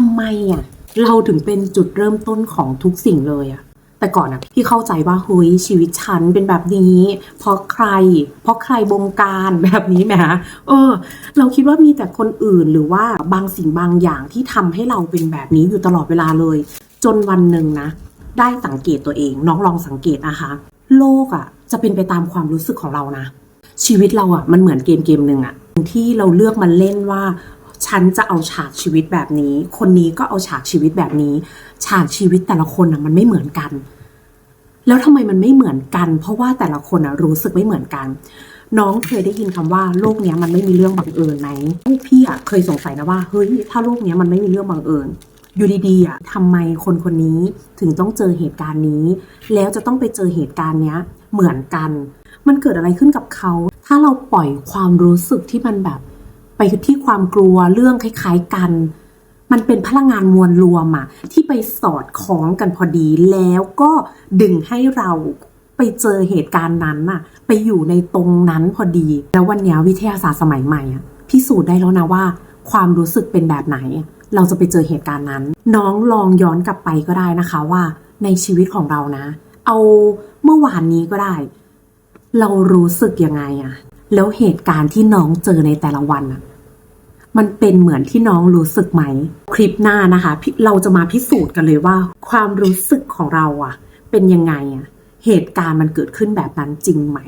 ทำไมอะเราถึงเป็นจุดเริ่มต้นของทุกสิ่งเลยอะแต่ก่อนอะพี่เข้าใจว่าเฮ้ยชีวิตฉันเป็นแบบนี้ เพราะใคร เพราะใครบงการแบบนี้แหมเออ เราคิดว่ามีแต่คนอื่นหรือว่าบางสิ่งบางอย่างที่ทำให้เราเป็นแบบนี้อยู่ตลอดเวลาเลย จนวันหนึ่งนะ ได้สังเกตตัวเอง น้องลองสังเกตนะคะ โลกอะจะเป็นไปตามความรู้สึกของเรานะ ชีวิตเราอะมันเหมือนเกมเกมหนึ่งอะที่เราเลือกมาเล่นว่า ฉันจะเอาฉากชีวิตแบบนี้ คนนี้ก็เอาฉากชีวิตแบบนี้ ฉากชีวิตแต่ละคนอะมันไม่เหมือนกัน แล้วทำไมมันไม่เหมือนกัน เพราะว่าแต่ละคนอะรู้สึกไม่เหมือนกัน น้องเคยได้ยินคำว่าโลกเนี้ยมันไม่มีเรื่องบังเอิญไหมพี่อะเคยสงสัยนะว่าเฮ้ยถ้าโลกเนี้ยมันไม่มีเรื่องบังเอิญอยู่ดีๆอะทำไมคนคนนี้ถึงต้องเจอเหตุการณ์นี้ แล้วจะต้องไปเจอเหตุการณ์เนี้ยเหมือนกัน มันเกิดอะไรขึ้นกับเขา ถ้าเราปล่อยความรู้สึกที่มันแบบ ไปที่ความกลัวเรื่องคล้ายๆกัน มันเป็นพลังงานมวลรวมอะที่ไปสอดคล้องกันพอดีแล้วก็ดึงให้เราไปเจอเหตุการณ์นั้นน่ะไปอยู่ในตรงนั้นพอดี แล้ววันนี้วิทยาศาสตร์สมัยใหม่อะพิสูจน์ได้แล้วนะว่า ความรู้สึกเป็นแบบไหน เราจะไปเจอเหตุการณ์นั้น น้องลองย้อนกลับไปก็ได้นะคะว่า ในชีวิตของเรานะ เอาเมื่อวานนี้ก็ได้ เรารู้สึกยังไงอะ แล้วเหตุการณ์ที่น้องเจอในแต่ละวันอะมันเป็นเหมือนที่น้องรู้สึกไหม คลิปหน้านะคะ เราจะมาพิสูจน์กันเลยว่า ความรู้สึกของเราอะเป็นยังไงอะเหตุการณ์มันเกิดขึ้นแบบนั้นจริงไหม